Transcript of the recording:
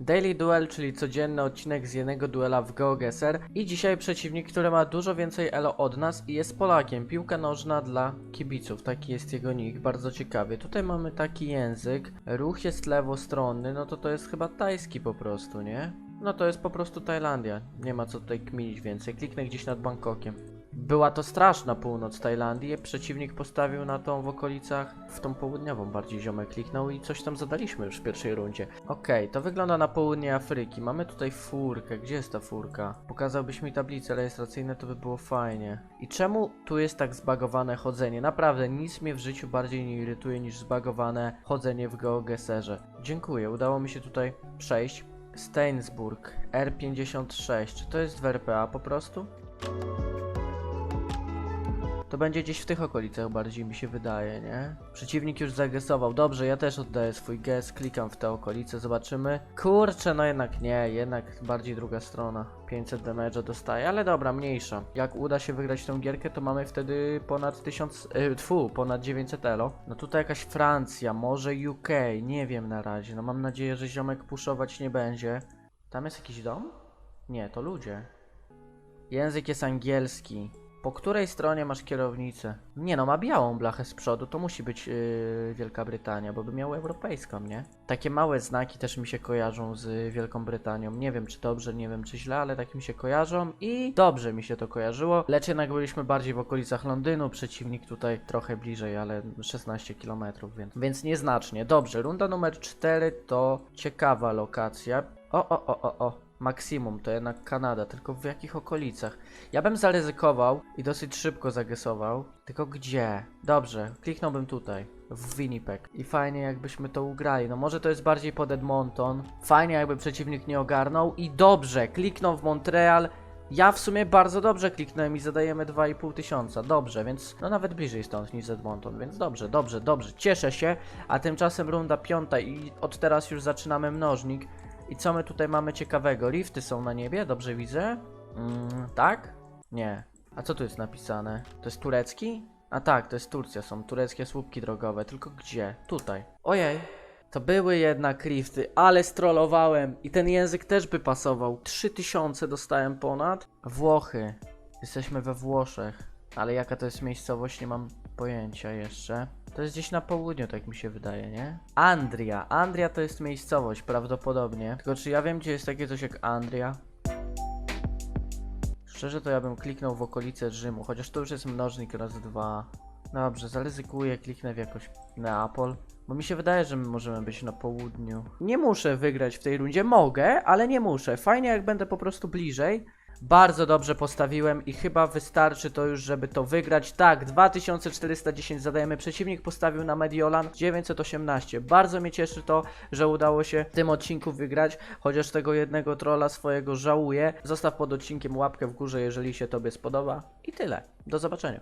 Daily Duel, czyli codzienny odcinek z jednego duela w GeoGuessr i dzisiaj przeciwnik, który ma dużo więcej elo od nas i jest Polakiem. Piłka nożna dla kibiców, taki jest jego nick, bardzo ciekawie. Tutaj mamy taki język, ruch jest lewostronny, no to to jest chyba tajski po prostu, nie? No to jest po prostu Tajlandia, nie ma co tutaj kminić więcej. Kliknę gdzieś nad Bangkokiem. Była to straszna północ Tajlandii, przeciwnik postawił na tą w okolicach, w tą południową bardziej ziomek kliknął i coś tam zadaliśmy już w pierwszej rundzie. Okej, to wygląda na południe Afryki, mamy tutaj furkę, gdzie jest ta furka? Pokazałbyś mi tablice rejestracyjne, to by było fajnie. I czemu tu jest tak zbagowane chodzenie? Naprawdę, nic mnie w życiu bardziej nie irytuje niż zbagowane chodzenie w GeoGuessrze. Dziękuję, udało mi się tutaj przejść. Steinsburg, R56, czy to jest w RPA po prostu? To będzie gdzieś w tych okolicach bardziej mi się wydaje, nie? Przeciwnik już zagesował. Dobrze, ja też oddaję swój gest, klikam w te okolice, zobaczymy. Kurczę, no jednak nie, jednak bardziej druga strona. 500 damage'a dostaje, ale dobra, mniejsza. Jak uda się wygrać tą gierkę, to mamy wtedy ponad 1000, yy, tfu, ponad 900 elo. No tutaj jakaś Francja, może UK, nie wiem na razie. No mam nadzieję, że ziomek puszować nie będzie. Tam jest jakiś dom? Nie, to ludzie. Język jest angielski. Po której stronie masz kierownicę? Nie no, ma białą blachę z przodu, to musi być yy, Wielka Brytania, bo by miał europejską, nie? Takie małe znaki też mi się kojarzą z Wielką Brytanią. Nie wiem czy dobrze, nie wiem czy źle, ale tak mi się kojarzą i dobrze mi się to kojarzyło. Lecz jednak byliśmy bardziej w okolicach Londynu, przeciwnik tutaj trochę bliżej, ale 16 km, więc, więc nieznacznie. Dobrze, runda numer 4 to ciekawa lokacja. O, o, o, o, o. Maksimum to jednak Kanada, tylko w jakich okolicach? Ja bym zaryzykował i dosyć szybko zagesował. Tylko gdzie? Dobrze, kliknąłbym tutaj. W Winnipeg. I fajnie jakbyśmy to ugrali. No może to jest bardziej pod Edmonton. Fajnie jakby przeciwnik nie ogarnął. I dobrze, kliknął w Montreal. Ja w sumie bardzo dobrze kliknąłem i zadajemy 2,5 tysiąca. Dobrze, więc no nawet bliżej stąd niż Edmonton, więc dobrze, dobrze, dobrze. Cieszę się. A tymczasem runda piąta i od teraz już zaczynamy mnożnik. I co my tutaj mamy ciekawego? Lifty są na niebie, dobrze widzę? Mm, tak? Nie. A co tu jest napisane? To jest turecki? A tak, to jest Turcja, są tureckie słupki drogowe, tylko gdzie? Tutaj. Ojej. To były jednak lifty, ale strollowałem i ten język też by pasował. 3000 dostałem ponad. Włochy. Jesteśmy we Włoszech. Ale jaka to jest miejscowość, nie mam pojęcia jeszcze. To jest gdzieś na południu, tak mi się wydaje, nie? Andria. Andria to jest miejscowość, prawdopodobnie. Tylko czy ja wiem, gdzie jest takie coś jak Andria? Szczerze to ja bym kliknął w okolice Rzymu, chociaż to już jest mnożnik raz dwa. Dobrze, zaryzykuję, kliknę w jakoś Neapol. Bo mi się wydaje, że my możemy być na południu. Nie muszę wygrać w tej rundzie, mogę, ale nie muszę. Fajnie jak będę po prostu bliżej. Bardzo dobrze postawiłem i chyba wystarczy to już, żeby to wygrać. Tak, 2410 zadajemy. Przeciwnik postawił na Mediolan 918. Bardzo mnie cieszy to, że udało się w tym odcinku wygrać, chociaż tego jednego trolla swojego żałuję. Zostaw pod odcinkiem łapkę w górze, jeżeli się Tobie spodoba. I tyle. Do zobaczenia.